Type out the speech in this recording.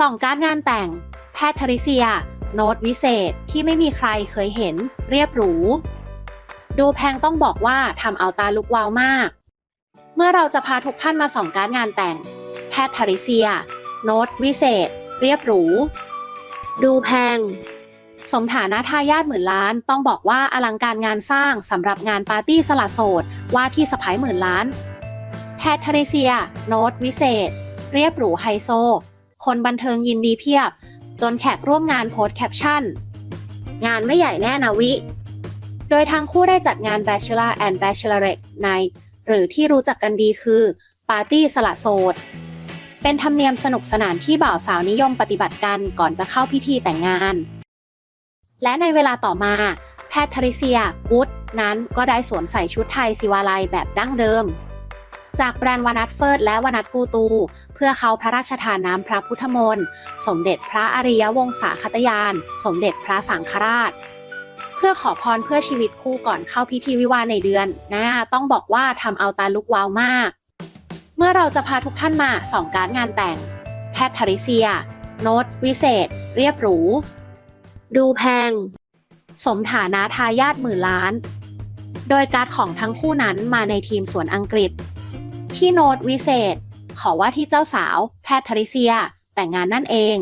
ส่องการงานแต่ง แพทย์ทริเซีย โน้ตวิเศษที่ไม่มีใครเคยเห็น เรียบหรู ดูแพงต้องบอกว่าทำเอาตาลุกวาวมาก เมื่อเราจะพาทุกท่านมาส่องการงานแต่ง แพทย์ทริเซีย โน้ตวิเศษ เรียบหรู ดูแพง สมฐานะทายาทหมื่นล้าน ต้องบอกว่าอลังการงานสร้างสำหรับงานปาร์ตี้สละโสดว่าที่สะพายหมื่นล้าน แพทย์ทริเซีย โน้ตวิเศษ เรียบหรูไฮโซ คนบันเทิงยินดีเพียบ จนแขกร่วมงานโพสแคปชั่น งานไม่ใหญ่แน่นะวิ โดยทั้งคู่ได้จัดงาน Bachelor and Bachelorette Night หรือที่รู้จักกันดีคือปาร์ตี้สละโสด เป็นธรรมเนียมสนุกสนานที่บ่าวสาวนิยมปฏิบัติกันก่อนจะเข้าพิธีแต่งงาน และในเวลาต่อมา แพทย์ทริเซียกุ๊ดนั้นก็ได้สวมใส่ชุดไทยสิวาลัยแบบดั้งเดิม จากแบรนด์วานัทเฟิร์ดและวานัทกูตู เพื่อเขาพระราชทานน้ำพระพุทธมนต์ สมเด็จพระอริยวงศาคตยาน สมเด็จพระสังฆราช เพื่อขอพรเพื่อชีวิตคู่ก่อนเข้าพิธีวิวาในเดือนหน้าต้องบอกว่าทำเอาตาลุกวาวมาก เมื่อเราจะพาทุกท่านมาส่องการงานแต่ง แพทย์ทริเซีย โนตวิเศษ เรียบหรู ดูแพง สมฐานะทายาทหมื่นล้าน โดยการ์ดของทั้งคู่นั้นมาในทีมสวนอังกฤษ ที่โน้ตวิเศษ ขอว่าที่เจ้าสาวแพทย์ทริเซีย แต่งงานนั่นเอง